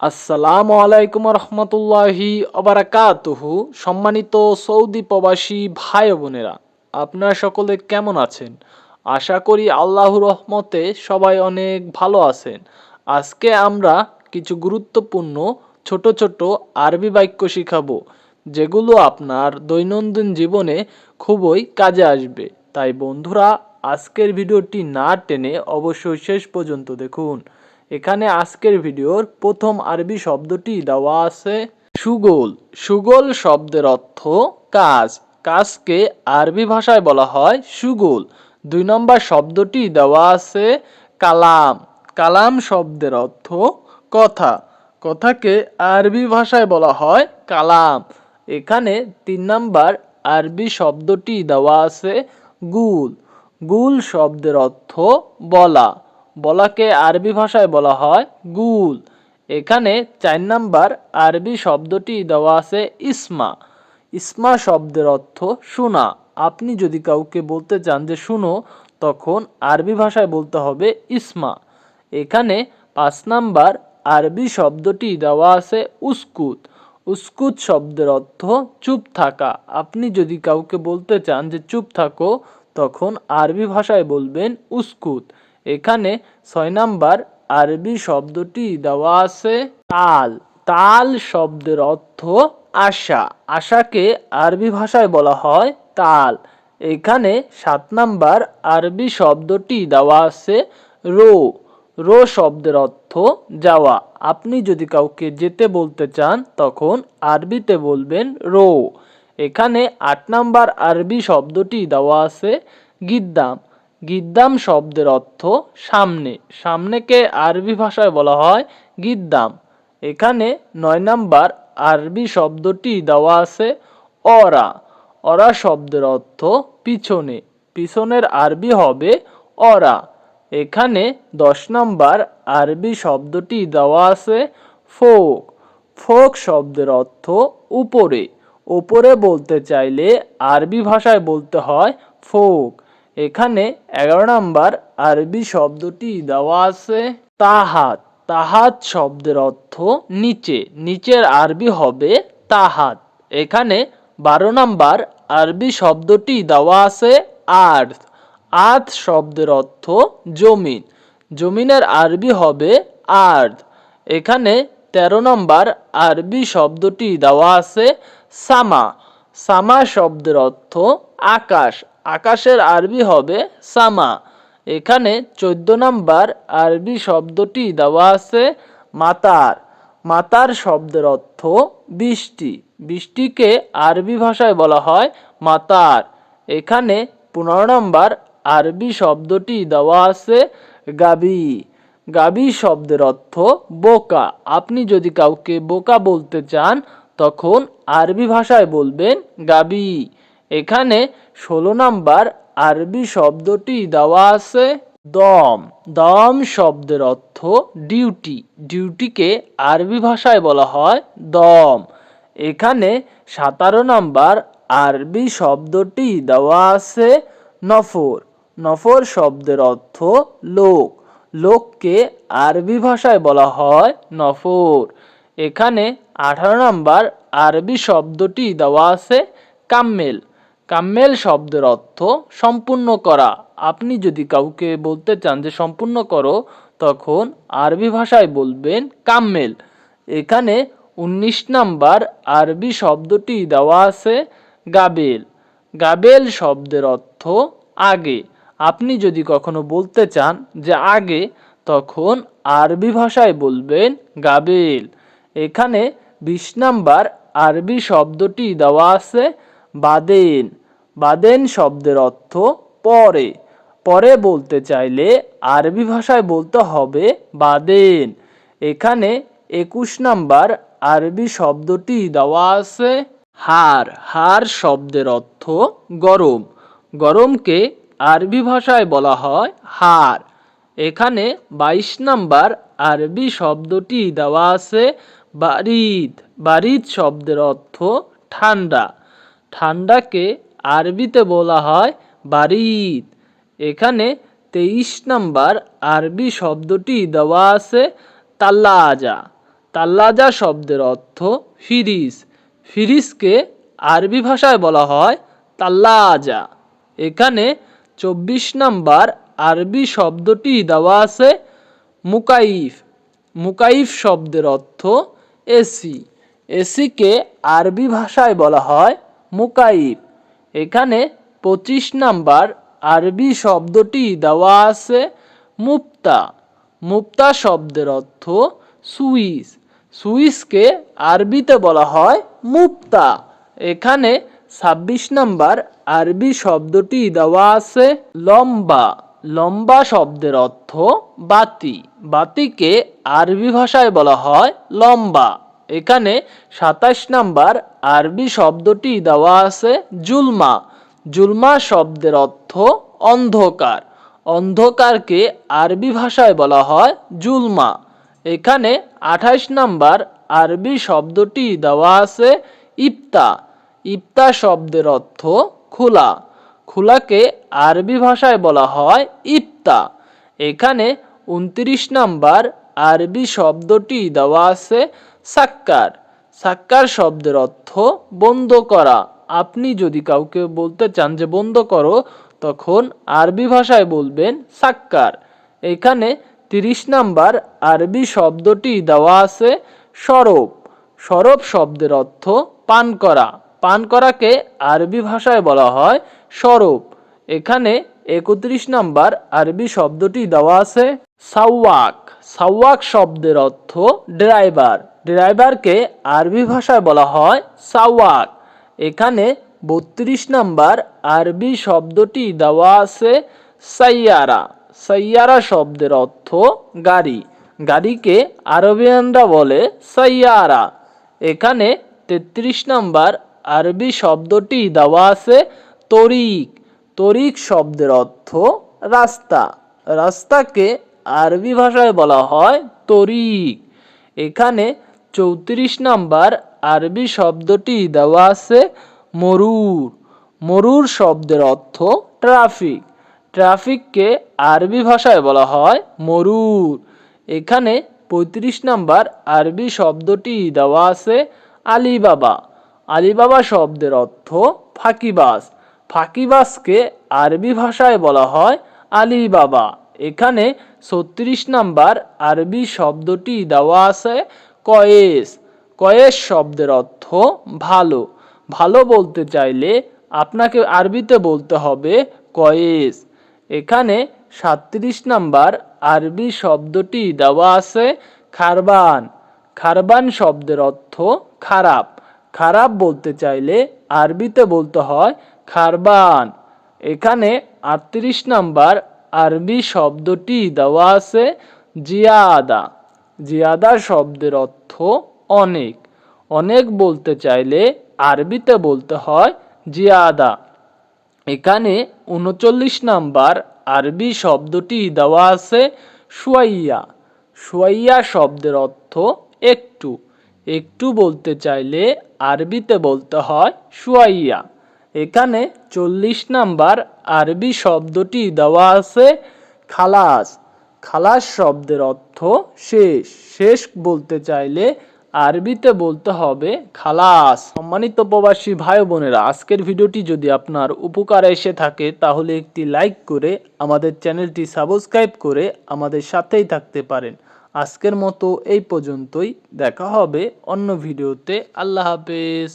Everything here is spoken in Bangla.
আসসালামু আলাইকুম রহমতুল্লাহি অবরাকাতুহু সম্মানিত সৌদি প্রবাসী ভাই বোনেরা, আপনারা সকলে কেমন আছেন? আশা করি আল্লাহর রহমতে সবাই অনেক ভালো আছেন। আজকে আমরা কিছু গুরুত্বপূর্ণ ছোট ছোট আরবি বাক্য শিখাবো, যেগুলো আপনার দৈনন্দিন জীবনে খুবই কাজে আসবে। তাই বন্ধুরা, আজকের ভিডিওটি না টেনে অবশ্যই শেষ পর্যন্ত দেখুন। এখানে আজকের ভিডিওর প্রথম আরবি শব্দটি দেওয়া আছে সুগোল। সুগোল শব্দের অর্থ কাজ। কাজকে আরবি ভাষায় বলা হয় সুগোল। দুই নম্বর শব্দটি দেওয়া আছে কালাম। কালাম শব্দের অর্থ কথা। কথাকে আরবি ভাষায় বলা হয় কালাম। এখানে তিন নাম্বার আরবি শব্দটি দেওয়া আছে গুল। গুল শব্দের অর্থ বলা। বলাকে আরবি ভাষায় বলা হয় গুল। এখানে চার নাম্বার আরবি শব্দটি দেওয়া আছে ইসমা। ইসমা শব্দের অর্থ শোনা। আপনি যদি কাউকে বলতে চান যে শুনো, তখন আরবি ভাষায় বলতে হবে ইসমা। এখানে পাঁচ নাম্বার আরবি শব্দটি দেওয়া আছে উস্কুত। উস্কুত শব্দের অর্থ চুপ থাকা। আপনি যদি কাউকে বলতে চান যে চুপ থাকো, তখন আরবি ভাষায় বলবেন উস্কুত। এখানে ছয় নাম্বার আরবি শব্দটি দেওয়া আছে তাল। তাল শব্দের অর্থ আশা। আশাকে আরবি ভাষায় বলা হয় তাল। এখানে সাত নাম্বার আরবি শব্দটি দেওয়া আছে রো। রো শব্দের অর্থ যাওয়া। আপনি যদি কাউকে যেতে বলতে চান, তখন আরবিতে বলবেন রো। এখানে আট নাম্বার আরবি শব্দটি দেওয়া আছে গিদ্দাম। গিদ্দাম শব্দের অর্থ সামনে। সামনেকে আরবি ভাষায় বলা হয় গিদ্দাম। এখানে নয় নাম্বার আরবি শব্দটি দেওয়া আছে অরা। অরা শব্দের অর্থ পিছনে। পিছনের আরবি হবে অরা। এখানে দশ নম্বর আরবি শব্দটি দেওয়া আছে ফোক। ফোক শব্দের অর্থ উপরে। উপরে বলতে চাইলে আরবি ভাষায় বলতে হয় ফোক। এখানে এগারো নম্বর আরবি শব্দটি দেওয়া আছে, তাহাত। তাহাত শব্দের অর্থ নিচে। নিচের আরবি হবে তাহাত। এখানে বারো নম্বর আরবি শব্দটি দেওয়া আছে, আর্থ। আর্থ শব্দের অর্থ জমিন। জমিনের আরবি হবে আর্থ। এখানে তেরো নম্বর আরবি শব্দটি দেওয়া আছে, সামা। সামা শব্দের অর্থ আকাশ। আকাশের আরবি হবে সামা। এখানে চোদ্দ নম্বর আরবি শব্দটি দেওয়া আছে মাতার। মাতার শব্দের অর্থ বৃষ্টি। বৃষ্টিকে আরবি ভাষায় বলা হয় মাতার। এখানে পনেরো নম্বর আরবি শব্দটি দেওয়া আছে গাবি। গাবি শব্দের অর্থ বোকা। আপনি যদি কাউকে বোকা বলতে চান তখন আরবি ভাষায় বলবেন গাবি। এখানে ষোলো নাম্বার আরবি শব্দটি দেওয়া আছে দম। দম শব্দের অর্থ ডিউটি। ডিউটিকে আরবি ভাষায় বলা হয় দম। এখানে সাতারো নাম্বার আরবি শব্দটি দেওয়া আছে নফর। নফর শব্দের অর্থ লোক। লোককে আরবি ভাষায় বলা হয় নফর। এখানে আঠারো নাম্বার আরবি শব্দটি দেওয়া আছে কাম্মেল। কাম্মেল শব্দের অর্থ সম্পূর্ণ করা। আপনি যদি কাউকে বলতে চান যে সম্পূর্ণ করো, তখন আরবি ভাষায় বলবেন কাম্মেল। এখানে উনিশ নাম্বার আরবি শব্দটি দেওয়া আছে গাবেল। গাবেল শব্দের অর্থ আগে। আপনি যদি কখনো বলতে চান যে আগে, তখন আরবি ভাষায় বলবেন গাবেল। এখানে বিশ নাম্বার আরবি শব্দটি দেওয়া আছে বাদেন বাদেন শব্দের অর্থ পরে। পরে বলতে চাইলে আরবি ভাষায় বলতে হবে বাদেন এখানে একুশ নাম্বার আরবি শব্দটি দেওয়া আছে, হার। হার শব্দের অর্থ গরম। গরমকে আরবি ভাষায় বলা হয় হার। এখানে বাইশ নাম্বার আরবি শব্দটি দেওয়া আছে বারিদ। বারিদ শব্দের অর্থ ঠান্ডা। ঠান্ডাকে আরবিতে বলা হয় বারিদ। এখানে তেইশ নাম্বার আরবি শব্দটি দেওয়া আছে তাল্লাজা। তাল্লাজা শব্দের অর্থ ফিরিস। ফিরিসকে আরবি ভাষায় বলা হয় তাল্লাজা। এখানে চব্বিশ নাম্বার আরবি শব্দটি দেওয়া আছে মুকাইফ। মুকাইফ শব্দের অর্থ এসি। এসিকে আরবি ভাষায় বলা হয় মুকাইফ এখানে পঁচিশ নাম্বার আরবি শব্দটি দেওয়া আছে মুক্তা মুক্তা শব্দের অর্থ সুইস। সুইসকে আরবিতে বলা হয় মুক্তা এখানে ছাব্বিশ নাম্বার আরবি শব্দটি দেওয়া আছে লম্বা। লম্বা শব্দের অর্থ বাতি। বাতিকে আরবি ভাষায় বলা হয় লম্বা। এখানে সাতাশ নাম্বার আরবি শব্দটি দেওয়া আছে জুলমা। জুলমা শব্দের অর্থ অন্ধকার। অন্ধকারকে আরবি ভাষায় বলা হয় জুলমা। এখানে আঠাশ নাম্বার আরবি শব্দটি দেওয়া আছে ইপ্তা ইপ্তা শব্দের অর্থ খোলা। খোলাকে আরবি ভাষায় বলা হয় ইফতা। এখানে উনত্রিশ নাম্বার আরবি শব্দটি দেওয়া আছে সাক্কার। সাক্কার শব্দের অর্থ বন্ধ করা। আপনি যদি কাউকে বলতে চান যে বন্ধ করো, তখন আরবি ভাষায় বলবেন সাক্কার। এখানে তিরিশ নাম্বার আরবি শব্দটি দেওয়া আছে সরব। সরব শব্দের অর্থ পান করা। পান করাকে আরবি ভাষায় বলা হয় সরব এখানে একত্রিশ নাম্বার আরবি শব্দটি দেওয়া আছে সাওয়াক। সাওয়াক শব্দের অর্থ ড্রাইভার। ড্রাইভারকে আরবি ভাষায় বলা হয় সাওয়াক। এখানে বত্রিশ নাম্বার আরবি শব্দটি দেওয়া আছে সাইয়ারা। সাইয়ারা শব্দের অর্থ গাড়ি। গাড়িকে আরবিয়ানরা বলে সাইয়ারা। এখানে তেত্রিশ নাম্বার আরবি শব্দটি দেওয়া আছে তরিক। তরিক শব্দের অর্থ রাস্তা। রাস্তাকে আরবি ভাষায় বলা হয় তরিক। এখানে চৌত্রিশ নাম্বার আরবি শব্দটি দেওয়া আছে মরুর। মরুর শব্দের অর্থ ট্রাফিক। ট্রাফিককে আরবি ভাষায় বলা হয় মরুর। এখানে পঁয়ত্রিশ নাম্বার আরবি শব্দটি দেওয়া আছে আলিবাবা। আলিবাবা শব্দের অর্থ ফাঁকিবাস ফাঁকিবাসকে আরবি ভাষায় বলা হয় আলিবাবা। এখানে ছত্রিশ নাম্বার আরবি শব্দটি দেওয়া আছে কয়েস। কয়েস শব্দের অর্থ ভালো। ভালো বলতে চাইলে আপনাকে আরবিতে বলতে হবে কয়েস। এখানে সাতত্রিশ নাম্বার আরবি শব্দটি দেওয়া আছে খারবান। খারবান শব্দের অর্থ খারাপ। খারাপ বলতে চাইলে আরবিতে বলতে হয় খারবান। এখানে আটত্রিশ নাম্বার আরবি শব্দটি দেওয়া আছে জিয়াদা। জিয়াদা শব্দের অর্থ অনেক। অনেক বলতে চাইলে আরবিতে বলতে হয় জিয়াদা। এখানে উনচল্লিশ নাম্বার আরবি শব্দটি দেওয়া আছে সুয়াইয়া। সুয়াইয়া শব্দের অর্থ একটু। একটু বলতে চাইলে আরবিতে বলতে হয় সুয়াইয়া। এখানে চল্লিশ নাম্বার আরবি শব্দটি দেওয়া আছে খালাস। খালাস শব্দের অর্থ শেষ। শেষ বলতে চাইলে আরবিতে বলতে হবে খালাস। সম্মানিত প্রবাসী ভাই বোনেরা, আজকের ভিডিওটি যদি আপনার উপকার এসে থাকে, তাহলে একটি লাইক করে আমাদের চ্যানেলটি সাবস্ক্রাইব করে আমাদের সাথেই থাকতে পারেন। আজকের মতো এই পর্যন্তই। দেখা হবে অন্য ভিডিওতে। আল্লাহ হাফেজ।